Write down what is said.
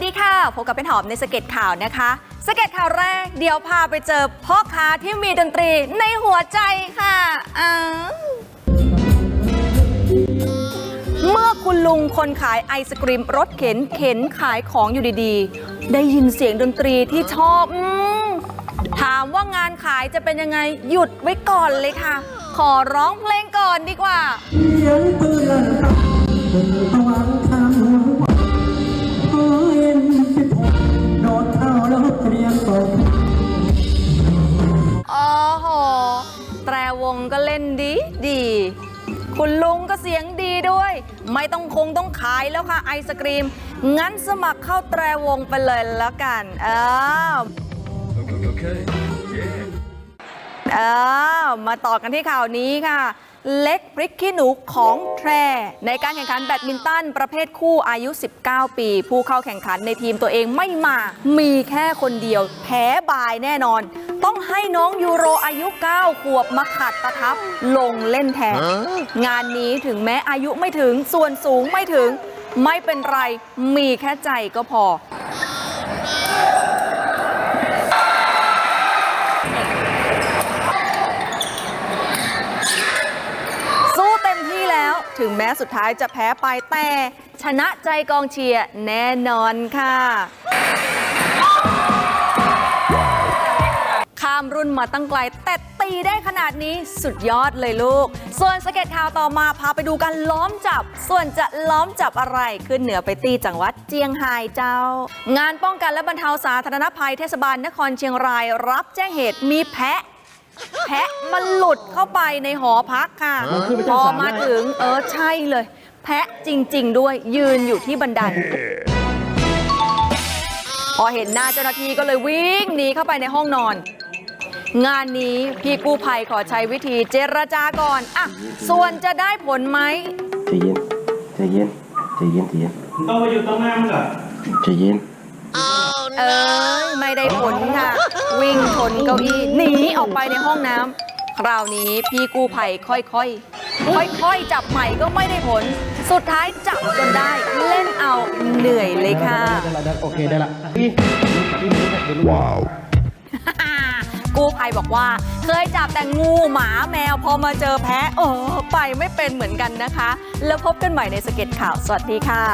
วัสดีค่ะ พบกับเป็นหอมในสเก็ตข่าวนะคะ สเก็ตข่าวแรก เดี๋ยวพาไปเจอพ่อค้าที่มีดนตรีในหัวใจค่ะอ้าวเมื่อคุณลุงคนขายไอศกรีมรถเข็นเข็นขายของอยู่ดีๆ ได้ยินเสียงดนตรีที่ชอบอถามว่างานขายจะเป็นยังไงหยุดไว้ก่อนเลยค่ะ ขอร้องเพลงก่อนดีกว่า โอ้โห แตรวงก็เล่นดีดี คุณลุงก็เสียงดีด้วย ไม่ต้องคงต้องขายแล้วค่ะไอศกรีม งั้นสมัครเข้าแตรวงไปเลยแล้วกันอ้าวอ้าว มาต่อกันที่ข่าวนี้ค่ะ เล็กพริกขี้หนูของแทร ในการแข่งขันแบดมินตันประเภทคู่อายุ 19 ปี ผู้เข้าแข่งขันในทีมตัวเองไม่มา มีแค่คนเดียว แพ้บายแน่นอน ต้องให้น้องยูโรอายุ 9 ขวบมาขัดตะทับลงเล่นแทน งานนี้ถึงแม้อายุไม่ถึงส่วนสูงไม่ถึง ไม่เป็นไรมีแค่ใจก็พอ ถึงแม้สุดท้ายจะแพ้ไปแต่ชนะใจกองเชียร์แน่นอนค่ะ ข้ามรุ่นมาตั้งไกล แต่ตีได้ขนาดนี้สุดยอดเลยลูก ส่วนสเก็ตข่าวต่อมาพาไปดูกันล้อมจับ ส่วนจะล้อมจับอะไรขึ้นเหนือไปตีจังหวัดเจียงไฮ้เจ้า งานป้องกันและบรรเทาสาธารณภัยเทศบาลนครเชียงราย รับแจ้งเหตุมีแพะ แพะมันหลุดเข้าไปในหอพักค่ะพอมาถึงเออใช่เลย แพะจริง ๆ ด้วยยืนอยู่ที่บันได พอเห็นหน้าเจ้าหน้าที่ก็เลยวิ่งหนีเข้าไปในห้องนอน งานนี้พี่กู้ภัยขอใช้วิธีเจรจาก่อนอะส่วนจะได้ผลไหม ใจเย็นใจเย็นใจเย็นใจเย็นต้องไปอยู่ตรงหน้ามึงเหรอใจเย็น เอ้ย ไม่ได้ผลค่ะ วิ่งชนเก้าอี้หนีออกไปในห้องน้ำคราวนี้พี่กู้ภัยค่อยๆ ค่อยๆ จับใหม่ก็ไม่ได้ผล สุดท้ายจับจนได้ เล่นเอาเหนื่อยเลยค่ะ ได้ละได้โอเคได้ละว้าวกู้ภัยบอกว่า เคยจับแต่งูหมาแมวพอมาเจอแพ้เออไปไม่เป็นเหมือนกันนะคะ แล้วพบกันใหม่ในสเก็ตข่าว สวัสดีค่ะ